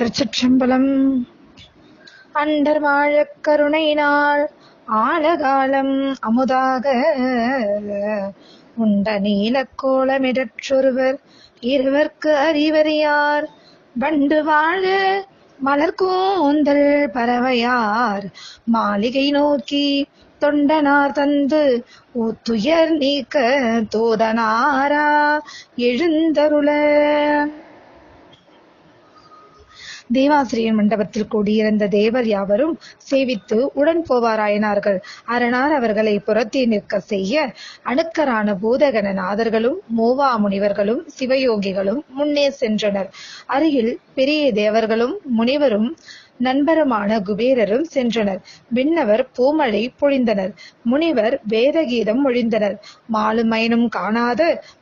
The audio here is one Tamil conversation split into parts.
திருச்சிற்றம்பலம். அண்டர் வாழக் கருணையினால் ஆழகாலம் அமுதாக. உண்ட நீலக்கோளமிடற்றொருவர் இருவர்க்கு அறிவறியார். வண்டு வாழ மலர்கூந்தல் பறவையார். மாளிகை நோக்கி தொண்டனார் தந்து ஊத்துயர் நீக்க தோதனாரா எழுந்தருள. தேவாசிரியர் மண்டபத்தில் கூடியிருந்த தேவர் யாவரும் சேவித்து உடன் போவாராயினார்கள். அரணார் அவர்களை புறத்தே நிற்க செய்ய அணுக்கரான பூதகன நாதர்களும் மோவா முனிவர்களும் சிவயோகிகளும் முன்னே சென்றனர். அருகில் பெரிய தேவர்களும் முனிவரும் நண்பருமான குபேரரும் சென்றனர். விண்ணவர் பூமழை பொழிந்தனர். முனிவர் வேதகீதம் ஒழிந்தனர். மாலுமயனும் காணாத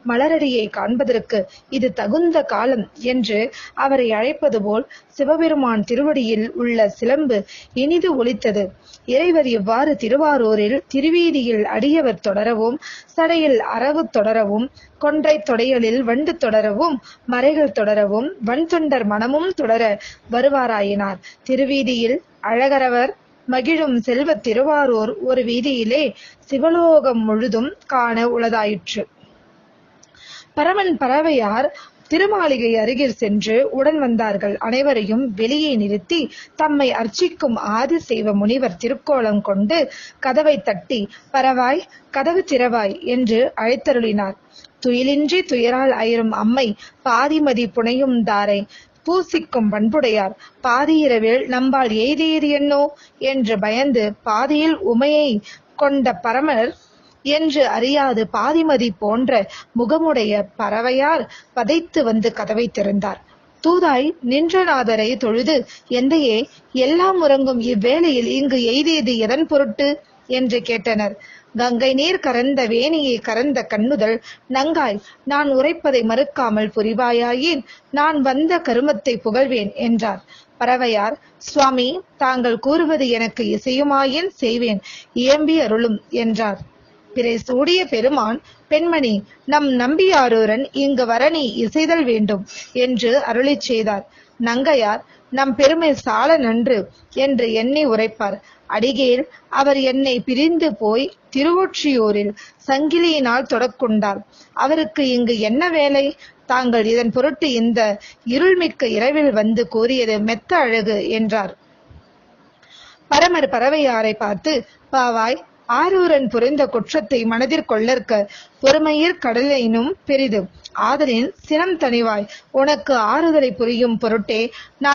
மலரடியை காண்பதற்கு இது தகுந்த காலம் என்று அவரை அழைப்பது போல் சிவபெருமான் திருவடியில் உள்ள சிலம்பு இனிது ஒலித்தது. இறைவர் இவ்வாறு திருவாரூரில் திருவீதியில் அடியவர் தொடரவும் சடையில் அரவு தொடரவும் கொன்றை தொடையலில் வண்டு தொடரவும் மறைகள் தொடரவும் வன்தொண்டர் மனமும் தொடர வருவாராயினார். திருவீதியில் அழகரவர் மகிழும் செல்வ திருவாரூர் ஒரு வீதியிலே சிவலோகம் முழுதும் காண உளதாயிற்று பரமன் பறவையார் திருமாளிகை அருகில் சென்று உடன் வந்தார்கள். அனைவரையும் வெளியே நிறுத்தி தம்மை அர்ச்சிக்கும் ஆதி செய்வ முனிவர் திருக்கோலம் கொண்டு கதவை தட்டி பரவாய் கதவு திறவாய் என்று அழைத்தருளினார். துயிலின்றி துயரால் அயரும் அம்மை பாதிமதி புனையும் தாரை பூசிக்கும் பண்புடையார். பாதியிரவில் நம்பால் எய்தீர் என்னோ? என்று பயந்து பாதியில் உமையை கொண்ட பரமர் என்று அறியாது பாதிமதி போன்ற முகமுடைய பறவையார் பதைத்து வந்து கதவை திறந்தார். தூதாய் நின்றநாதரை தொழுது எந்தையே எல்லாம் உறங்கும் இவ்வேளையில் இங்கு எய்தியது எதன் பொருட்டு? என்று கேட்டனர். கங்கை நீர் கறந்த வேணியை கறந்த கண்ணுதல். நங்காய் நான் உரைப்பதை மறுக்காமல் புரிவாயாயின் நான் வந்த கருமத்தை புகழ்வேன் என்றார். பறவையார் சுவாமி தாங்கள் கூறுவது எனக்கு இசையுமாயின் செய்வேன் இயம்பி அருளும் என்றார். பிறை சூடிய பெருமான் பெண்மணி நம் நம்பியாரூரன் இங்கு வரணி இசைதல் வேண்டும் என்று அருளிச் செய்தார். நங்கையார் நம் பெருமை சால நன்று என்று எண்ணி உரைப்பார். அடிகேல் அவர் என்னை பிரிந்து போய் திருவொற்றியூரில் சங்கிலியினால் தொடக்கொண்டார். அவருக்கு இங்கு என்ன வேலை? தாங்கள் இதன் பொருட்டு இந்த இருள்மிக்க இரவில் வந்து கூறியது மெத்த அழகு என்றார். பரமர் பறவையாரை பார்த்து பாவாய் ஆரூரன் புரிந்த குற்றத்தை மனதிற் கொள்ளற்க பொறுமையிற் கடலினும் பெரிது. ஆதலின் சினம் தணிவாய் உனக்கு ஆறுதலை புரியும் பொருட்டே நான்